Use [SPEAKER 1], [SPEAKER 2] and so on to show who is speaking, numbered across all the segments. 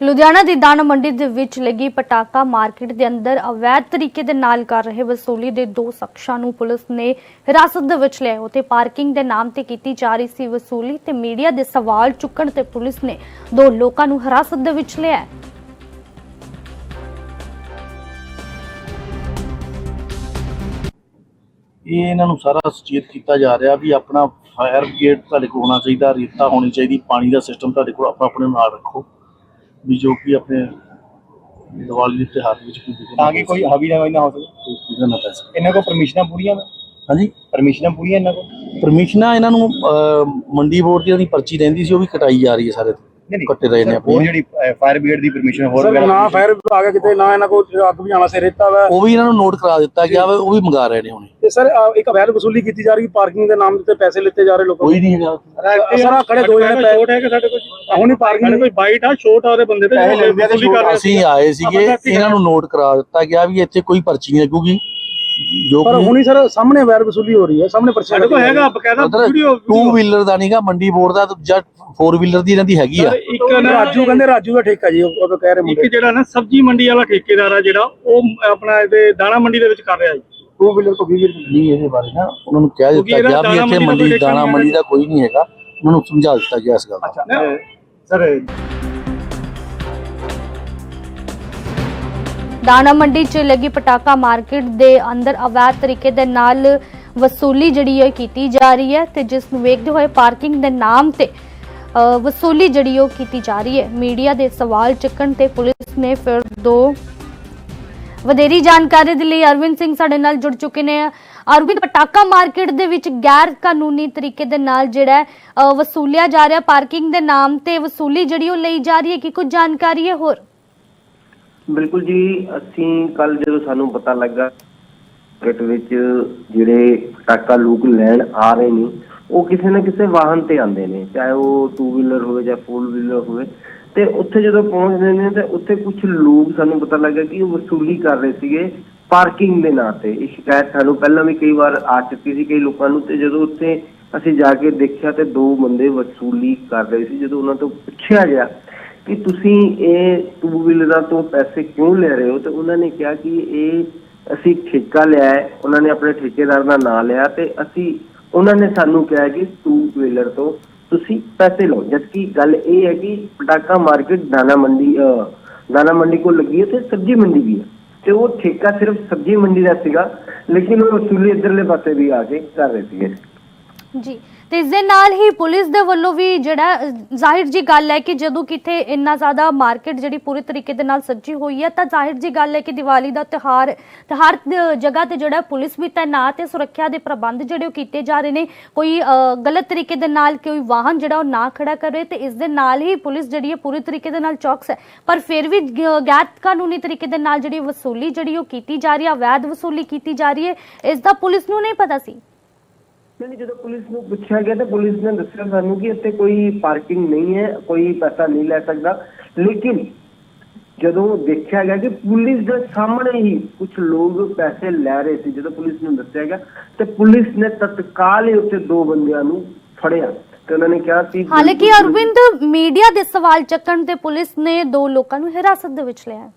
[SPEAKER 1] ਲੁਧਿਆਣਾ ਦੀ ਦਾਣਾ ਮੰਡੀ ਦੇ ਵਿੱਚ ਲੱਗੀ ਪਟਾਕਾ ਮਾਰਕੀਟ ਦੇ ਅੰਦਰ ਅਵੈਧ ਤਰੀਕੇ ਦੇ ਨਾਲ ਕਰ ਰਹੇ ਵਸੂਲੀ ਦੇ ਦੋ ਸ਼ਖਸਾਂ ਨੂੰ ਪੁਲਿਸ ਨੇ ਹਿਰਾਸਤ ਦੇ ਵਿੱਚ ਲਿਆ ਉਤੇ ਪਾਰਕਿੰਗ ਦੇ ਨਾਮ ਤੇ ਕੀਤੀ ਜਾ ਰਹੀ ਸੀ ਵਸੂਲੀ ਤੇ ਮੀਡੀਆ ਦੇ ਸਵਾਲ ਚੁੱਕਣ ਤੇ ਪੁਲਿਸ ਨੇ ਦੋ ਲੋਕਾਂ ਨੂੰ ਹਿਰਾਸਤ ਦੇ ਵਿੱਚ ਲਿਆ
[SPEAKER 2] ਇਹ ਇਹਨਾਂ ਨੂੰ ਸਾਰਾ ਸੁਚੇਤ ਕੀਤਾ ਜਾ ਰਿਹਾ ਵੀ ਆਪਣਾ ਫਾਇਰ ਬ੍ਰਿਗੇਡ ਤੁਹਾਡੇ ਕੋਲ ਹੋਣਾ ਚਾਹੀਦਾ, ਰੇਤਾ ਹੋਣੀ ਚਾਹੀਦੀ, ਪਾਣੀ ਦਾ ਸਿਸਟਮ ਤੁਹਾਡੇ ਕੋਲ ਆਪਣਾ ਆਪਣੇ ਨਾਲ ਰੱਖੋ। ਵੀ ਜੋ ਕਿ ਆਪਣੇ ਦੀਵਾਲੀ ਦੇ ਤਿਉਹਾਰ ਵਿੱਚ ਕੋਈ ਵਿਘਨ
[SPEAKER 3] ਤਾਂ ਕਿ ਕੋਈ ਹਾਵੀ ਨਾ ਨਾ ਹੋ ਸਕੇ।
[SPEAKER 2] ਕੋਈ ਨਾ ਪੈ ਸਕੇ।
[SPEAKER 3] ਇਹਨਾਂ ਕੋਲ ਪਰਮਿਸ਼ਨਾਂ ਪੂਰੀਆਂ ਨੇ?
[SPEAKER 2] ਹਾਂਜੀ।
[SPEAKER 3] ਪਰਮਿਸ਼ਨਾਂ ਪੂਰੀਆਂ ਇਹਨਾਂ ਕੋਲ?
[SPEAKER 2] ਪਰਮਿਸ਼ਨਾਂ ਇਹਨਾਂ ਨੂੰ ਅਹ, ਮੰਡੀ ਬੋਰਡ ਦੀ ਜਿਹੜੀ ਪਰਚੀ ਰਹਿੰਦੀ ਸੀ ਉਹ ਵੀ ਕਟਾਈ ਜਾ ਰਹੀ ਹੈ ਸਾਰੇ ਕੱਟੇ ਰਹੇ ਨੇ
[SPEAKER 3] ਹੋਰ
[SPEAKER 2] ਆਪਣੇ
[SPEAKER 3] ਜਿਹੜੀ ਫਾਇਰ ਬ੍ਰਿਗੇਡ ਦੀ ਪਰਮਿਸ਼ਨ ਹੋਰ
[SPEAKER 4] ਸਰ
[SPEAKER 3] ਵਗੈਰਾ
[SPEAKER 4] ਨਾ ਫਾਇਰ ਵਿਭਾਗ ਹੈ ਕਿਤੇ ਨਾ ਇਹਨਾਂ ਕੋਲ ਅੱਗ ਬੁਝਾਉਣਾ ਸੇ ਰੇਤਾ ਵਾ।
[SPEAKER 2] ਉਹ ਵੀ ਇਹਨਾਂ ਨੂੰ ਨੋਟ ਕਰਾ ਦਿੱਤਾ ਗਿਆ ਵਾ ਉਹ ਵੀ ਮੰਗਾ ਰਹੇ ਨੇ ਹੁਣੇ।
[SPEAKER 4] ਤੇ ਸਰ ਇੱਕ ਅਵੈਧ ਵਸੂਲੀ ਕੀਤੀ ਜਾ ਰਹੀ ਪਾਰਕਿੰਗ ਦੇ ਨਾਮ ਤੇ ਪੈਸੇ ਲਿੱਤੇ ਜਾ ਰਹੇ ਲੋਕਾਂ
[SPEAKER 2] ਕੋਈ ਨਹੀਂ ਹੈਗਾ।
[SPEAKER 4] ਤੋਂ ਸਰ ਆਹ ਖੜੇ ਦੋ ਜਣੇ ਪੈ
[SPEAKER 5] ਛੋਟ ਹੈ ਕਿ ਸਾਡੇ ਕੋਲ
[SPEAKER 4] ਹੁਣ ਹੀ ਪਾਰਕਿੰਗ
[SPEAKER 5] ਕੋਈ ਬਾਈਟ ਆ ਛੋਟ ਆ ਉਹਦੇ ਬੰਦੇ ਤੇ ਵਸੂਲੀ ਕਰ ਰਹੇ
[SPEAKER 2] ਅਸੀਂ ਆਏ ਸੀਗੇ ਇਹਨਾਂ ਨੂੰ ਨੋਟ ਕਰਾ ਦਿੱਤਾ ਗਿਆ ਵੀ ਇੱਥੇ ਕੋਈ ਪਰਚੀ ਨਹੀਂ ਲੱਗੂਗੀ। ਜੋ
[SPEAKER 4] ਪਰ ਹੁਣ ਹੀ ਸਰ ਸਾਹਮਣੇ ਅਵੈਧ ਵਸੂਲੀ ਹੋ ਰਹੀ ਹੈ ਸਾਹਮਣੇ ਪਰਚੀ
[SPEAKER 5] ਸਾਡੇ ਕੋਲ ਹੈਗਾ ਬਕਾਇਦਾ ਵੀਡੀਓ
[SPEAKER 2] ਟੂ ਵੀਲਰ ਦਾ ਨਹੀਂਗਾ ਮੰਡੀ ਬੋਰਡ ਦਾ ਜਾਂ 4 ਵੀਲਰ ਦੀ ਇਹਨਾਂ ਦੀ ਹੈਗੀ ਆ।
[SPEAKER 5] ਇੱਕ ਨਾ
[SPEAKER 4] ਰਾਜੂ ਕਹਿੰਦੇ ਰਾਜੂ ਦਾ ਠੇਕਾ ਜੀ ਉਹ ਤਾਂ ਕਹਿ ਰਹੇ
[SPEAKER 5] ਇੱਕ
[SPEAKER 4] ਮੁੰਡੇ
[SPEAKER 5] ਜਿਹੜਾ ਨਾ ਸਬਜ਼ੀ ਮੰਡੀ ਵਾਲਾ ਠੇਕੇਦਾਰ ਆ ਜਿਹੜਾ ਉਹ ਆਪਣਾ ਇਹਦੇ ਦਾਣਾ ਮੰਡੀ ਦੇ ਵਿੱਚ ਕਰ ਰਿਹਾ ਜੀ।
[SPEAKER 4] ਟੂ ਵੀਲਰ ਤੋਂ 20 ਵੀਲਰ
[SPEAKER 2] ਨਹੀਂ ਇਹਦੇ ਬਾਰੇ ਨਾ ਉਹਨਾਂ ਨੂੰ ਕਹਿ ਦਿੱਤਾ ਗਿਆ ਵੀ ਇੱਥੇ
[SPEAKER 5] ਮੰਡੀ
[SPEAKER 2] ਦਾਣਾ ਮੰਡੀ ਦਾ ਕੋਈ ਨਹੀਂ ਹੈਗਾ। ਉਹਨਾਂ ਨੂੰ ਸਮਝਾ ਦਿੱਤਾ ਗਿਆ ਇਸ ਗੱਲ ਦਾ।
[SPEAKER 3] ਅੱਛਾ ਸਰ
[SPEAKER 1] ਦਾਣਾ ਮੰਡੀ 'ਚ ਲੱਗੀ ਪਟਾਕਾ ਮਾਰਕੀਟ ਦੇ ਅੰਦਰ ਅਵੈਧ ਤਰੀਕੇ ਦੇ ਨਾਲ ਵਸੂਲੀ ਜਿਹੜੀ ਹੈ ਕੀਤੀ ਜਾ ਰਹੀ ਹੈ ਤੇ ਜਿਸ ਨੂੰ ਵੇਖਦੇ ਹੋਏ ਪਾਰਕਿੰਗ ਦੇ ਨਾਮ ਤੇ ਵਸੂਲੀ ਜਿਹੜੀ ਉਹ ਕੀਤੀ ਜਾ ਰਹੀ ਹੈ। ਮੀਡੀਆ ਦੇ ਸਵਾਲ ਚੱਕਣ ਤੇ ਪੁਲਿਸ ਨੇ ਫਿਰ ਦੋ ਵਧੇਰੀ ਜਾਣਕਾਰੀ ਦੇ ਲਈ ਅਰਵਿੰਦ ਸਿੰਘ ਸਾਡੇ ਨਾਲ ਜੁੜ ਚੁੱਕੇ ਨੇ। ਅਰਵਿੰਦ, ਪਟਾਕਾ ਮਾਰਕੀਟ ਦੇ ਵਿੱਚ ਗੈਰ ਕਾਨੂੰਨੀ ਤਰੀਕੇ ਦੇ ਨਾਲ ਜਿਹੜਾ ਵਸੂਲਿਆ ਜਾ ਰਿਹਾ, ਪਾਰਕਿੰਗ ਦੇ ਨਾਮ ਤੇ ਵਸੂਲੀ ਜਿਹੜੀ ਉਹ ਲਈ ਜਾ ਰਹੀ ਹੈ, ਕਿ ਕੁਝ ਜਾਣਕਾਰੀ ਹੈ ਹੋਰ?
[SPEAKER 6] ਬਿਲਕੁਲ ਜੀ, ਅਸੀਂ ਕੱਲ ਜਦੋਂ ਸਾਨੂੰ ਪਤਾ ਲੱਗਾ ਮਾਰਕੀਟ ਵਿੱਚ ਜਿਹੜੇ ਪਟਾਕਾ ਲੋਕ ਲੈਣ ਆ ਰਹੇ ਨੇ, ਉਹ ਕਿਸੇ ਨਾ ਕਿਸੇ ਵਾਹਨ ਤੇ ਆਉਂਦੇ ਨੇ, ਚਾਹੇ ਉਹ ਟੂ ਵੀਲਰ ਹੋਵੇ ਜਾਂ ਫੋਰ ਵੀਲਰ ਹੋਵੇ, ਤੇ ਉੱਥੇ ਜਦੋਂ ਪਹੁੰਚਦੇ ਨੇ ਤੇ ਉੱਥੇ ਕੁਝ ਲੋਕ ਸਾਨੂੰ ਪਤਾ ਲੱਗਾ ਕਿ ਉਹ ਵਸੂਲੀ ਕਰ ਰਹੇ ਸੀਗੇ ਪਾਰਕਿੰਗ ਦੇ ਨਾਂ ਤੇ। ਇਹ ਸ਼ਿਕਾਇਤ ਸਾਨੂੰ ਪਹਿਲਾਂ ਵੀ ਕਈ ਵਾਰ ਆ ਚੁੱਕੀ ਸੀ ਕਈ ਲੋਕਾਂ ਨੂੰ, ਤੇ ਜਦੋਂ ਉੱਥੇ ਅਸੀਂ ਜਾ ਕੇ ਦੇਖਿਆ ਤੇ ਦੋ ਬੰਦੇ ਵਸੂਲੀ ਕਰ ਰਹੇ ਸੀ, ਜਦੋਂ ਉਹਨਾਂ ਤੋਂ ਪੁੱਛਿਆ ਗਿਆ ਕਿ ਤੁਸੀਂ ਇਹ ਟੂ ਵੀਲਰਾਂ ਤੋਂ ਪੈਸੇ ਕਿਉਂ ਲੈ ਰਹੇ ਹੋ? ਤੇ ਉਹਨਾਂ ਨੇ ਕਿਹਾ ਕਿ ਇਹ ਅਸੀਂ ਠੇਕਾ ਲਿਆ ਹੈ ਉਹਨਾਂ ਨੇ ਆਪਣੇ ਠੇਕੇਦਾਰ ਦਾ ਨਾਮ ਲਿਆ ਤੇ ਅਸੀਂ ਉਹਨਾਂ ਨੇ ਸਾਨੂੰ ਕਿਹਾ ਕਿ ਟੂ ਵੀਲਰ ਤੋਂ ਤੁਸੀਂ ਪੈਸੇ ਲਓ। ਜਦਕਿ ਗੱਲ ਇਹ ਹੈ ਕਿ ਪਟਾਕਾ ਮਾਰਕੀਟ ਦਾਣਾ ਮੰਡੀ ਅਹ, ਦਾਣਾ ਮੰਡੀ ਕੋਲ ਲੱਗੀ ਹੈ ਤੇ ਸਬਜ਼ੀ ਮੰਡੀ ਵੀ ਹੈ। ਤੇ ਉਹ ਠੇਕਾ ਸਿਰਫ ਸਬਜ਼ੀ ਮੰਡੀ ਦਾ ਸੀਗਾ ਲੇਕਿਨ ਉਹ ਵਸੂਲੀ ਇਧਰਲੇ ਪਾਸੇ ਵੀ ਆ ਕੇ ਕਰ ਰਹੇ ਸੀਗੇ।
[SPEAKER 1] ਜੀ। ਤੇ ਇਸ ਦੇ ਨਾਲ ਹੀ ਪੁਲਿਸ ਦੇ ਵੱਲੋਂ ਵੀ ਜਿਹੜਾ ਜ਼ਾਹਿਰ ਜੀ ਗੱਲ ਹੈ ਕਿ ਜਦੋਂ ਕਿਤੇ ਇੰਨਾ ਜ਼ਿਆਦਾ ਮਾਰਕੀਟ ਜਿਹੜੀ ਪੂਰੀ ਤਰੀਕੇ ਦੇ ਨਾਲ ਸੱਜੀ ਹੋਈ ਹੈ, ਤਾਂ ਜ਼ਾਹਿਰ ਜੀ ਗੱਲ ਹੈ ਕਿ ਦੀਵਾਲੀ ਦਾ ਤਿਉਹਾਰ ਤੇ ਹਰ ਜਗ੍ਹਾ ਤੇ ਜਿਹੜਾ ਪੁਲਿਸ ਵੀ ਤਾਇਨਾਤ ਹੈ, ਸੁਰੱਖਿਆ ਦੇ ਪ੍ਰਬੰਧ ਜਿਹੜੇ ਉਹ ਕੀਤੇ ਜਾ ਰਹੇ ਨੇ, ਕੋਈ ਗਲਤ ਤਰੀਕੇ ਦੇ ਨਾਲ ਕੋਈ ਵਾਹਨ ਜਿਹੜਾ ਉਹ ਨਾ ਖੜਾ ਕਰੇ, ਤੇ ਇਸ ਦੇ ਨਾਲ ਹੀ ਪੁਲਿਸ ਜਿਹੜੀ ਹੈ ਪੂਰੀ ਤਰੀਕੇ ਦੇ ਨਾਲ ਚੌਕਸ ਹੈ। ਪਰ ਫਿਰ ਵੀ ਗੈਰ ਕਾਨੂੰਨੀ ਤਰੀਕੇ ਦੇ ਨਾਲ ਜਿਹੜੀ ਵਸੂਲੀ ਜਿਹੜੀ ਉਹ ਕੀਤੀ ਜਾ ਰਹੀ ਹੈ, ਅਵੈਧ ਵਸੂਲੀ ਕੀਤੀ ਜਾ ਰਹੀ ਹੈ, ਇਸ ਦਾ ਪੁਲਿਸ ਨੂੰ ਨਹੀਂ ਪਤਾ ਸੀ।
[SPEAKER 6] ਨਹੀਂ ਜਦੋਂ ਪੁਲਿਸ ਨੂੰ ਪੁੱਛਿਆ ਗਿਆ ਤਾਂ ਪੁਲਿਸ ਨੇ ਦੱਸਿਆ ਸਾਨੂੰ ਕਿ ਇੱਥੇ ਕੋਈ ਪਾਰਕਿੰਗ ਨਹੀਂ ਹੈ, ਕੋਈ ਪੈਸਾ ਨਹੀਂ ਲੈ ਸਕਦਾ। ਲੇਕਿਨ ਜਦੋਂ ਦੇਖਿਆ ਗਿਆ ਕਿ ਪੁਲਿਸ ਦੇ ਸਾਹਮਣੇ ਹੀ ਕੁਝ ਲੋਕ ਪੈਸੇ ਲੈ ਰਹੇ ਸੀ, ਜਦੋਂ ਪੁਲਿਸ ਨੂੰ ਦੱਸਿਆ ਗਿਆ, ਤੇ ਪੁਲਿਸ ਨੇ ਤਤਕਾਲ ਹੀ ਉੱਥੇ ਦੋ ਬੰਦਿਆਂ ਨੂੰ ਫੜਿਆ ਤੇ ਉਹਨਾਂ ਨੇ ਕਿਹਾ ਸੀ
[SPEAKER 1] ਹਾਲਾਂਕਿ ਅਰਵਿੰਦ ਮੀਡੀਆ ਦੇ ਸਵਾਲ ਚੱਕਣ ਤੇ ਪੁਲਿਸ ਨੇ ਦੋ ਲੋਕਾਂ ਨੂੰ ਹਿਰਾਸਤ ਦੇ ਵਿੱਚ ਲਿਆ।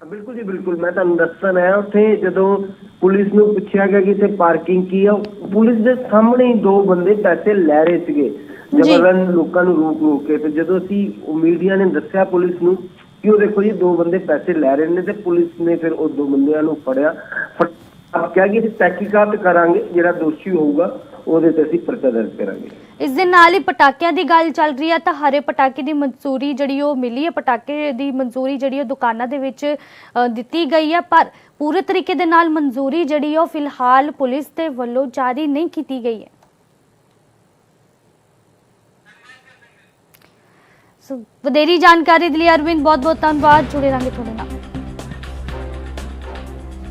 [SPEAKER 6] ਬਿਲਕੁਲ ਜੀ ਬਿਲਕੁਲ। ਮੈਂ ਤੁਹਾਨੂੰ ਦੱਸਣ ਆਇਆ ਉੱਥੇ ਜਦੋਂ ਪੁਲਿਸ ਨੂੰ ਪੁੱਛਿਆ ਗਿਆ ਕਿ ਇੱਥੇ ਪਾਰਕਿੰਗ ਕੀ ਆ ਪੁਲਿਸ ਦੇ ਸਾਹਮਣੇ ਹੀ ਦੋ ਬੰਦੇ ਪੈਸੇ ਲੈ ਰਹੇ ਸੀਗੇ। ਜਬਰਨ ਲੋਕਾਂ ਨੂੰ ਰੋਕ ਰੋਕ ਕੇ ਤੇ ਜਦੋਂ ਅਸੀਂ ਮੀਡੀਆ ਨੇ ਦੱਸਿਆ ਪੁਲਿਸ ਨੂੰ ਕਿ ਉਹ ਦੇਖੋ ਜੀ ਦੋ ਬੰਦੇ ਪੈਸੇ ਲੈ ਰਹੇ ਨੇ ਤੇ ਪੁਲਿਸ ਨੇ ਫਿਰ ਉਹ ਦੋ ਬੰਦਿਆਂ ਨੂੰ ਫੜਿਆ। ਫੜ- ਆਪ ਕਿਹਾ ਕਿ ਅਸੀਂ ਤਹਿਕੀਕਾਤ ਕਰਾਂਗੇ ਜਿਹੜਾ ਦੋਸ਼ੀ ਹੋਊਗਾ ਉਹਦੇ ਤੇ ਅਸੀਂ ਪਰਚਾ ਦਰਜ ਕਰਾਂਗੇ।
[SPEAKER 1] ਇਸ ਦੇ ਨਾਲ ਹੀ ਪਟਾਕਿਆਂ ਦੀ ਗੱਲ ਚੱਲ ਰਹੀ ਹੈ ਤਾਂ ਹਰੇ ਪਟਾਕੇ ਦੀ ਮਨਜ਼ੂਰੀ ਜਿਹੜੀ ਉਹ ਮਿਲੀ ਹੈ ਪਟਾਕੇ ਦੀ ਮਨਜ਼ੂਰੀ ਜਿਹੜੀ ਉਹ ਦੁਕਾਨਾਂ ਦੇ ਵਿੱਚ ਅ, ਦਿੱਤੀ ਗਈ ਹੈ ਪਰ ਪੂਰੇ ਤਰੀਕੇ ਦੇ ਨਾਲ ਮਨਜ਼ੂਰੀ ਜਿਹੜੀ ਉਹ ਫਿਲਹਾਲ ਪੁਲਿਸ ਦੇ ਵੱਲੋਂ ਜਾਰੀ ਨਹੀਂ ਕੀਤੀ ਗਈ ਹੈ। ਸੋ ਵਧੇਰੀ ਜਾਣਕਾਰੀ ਦੇ ਲਈ ਅਰਵਿੰਦ ਬਹੁਤ ਬਹੁਤ ਧੰਨਵਾਦ ਜੁੜੇ ਰਹਾਂਗੇ ਤੁਹਾਡੇ ਨਾਲ।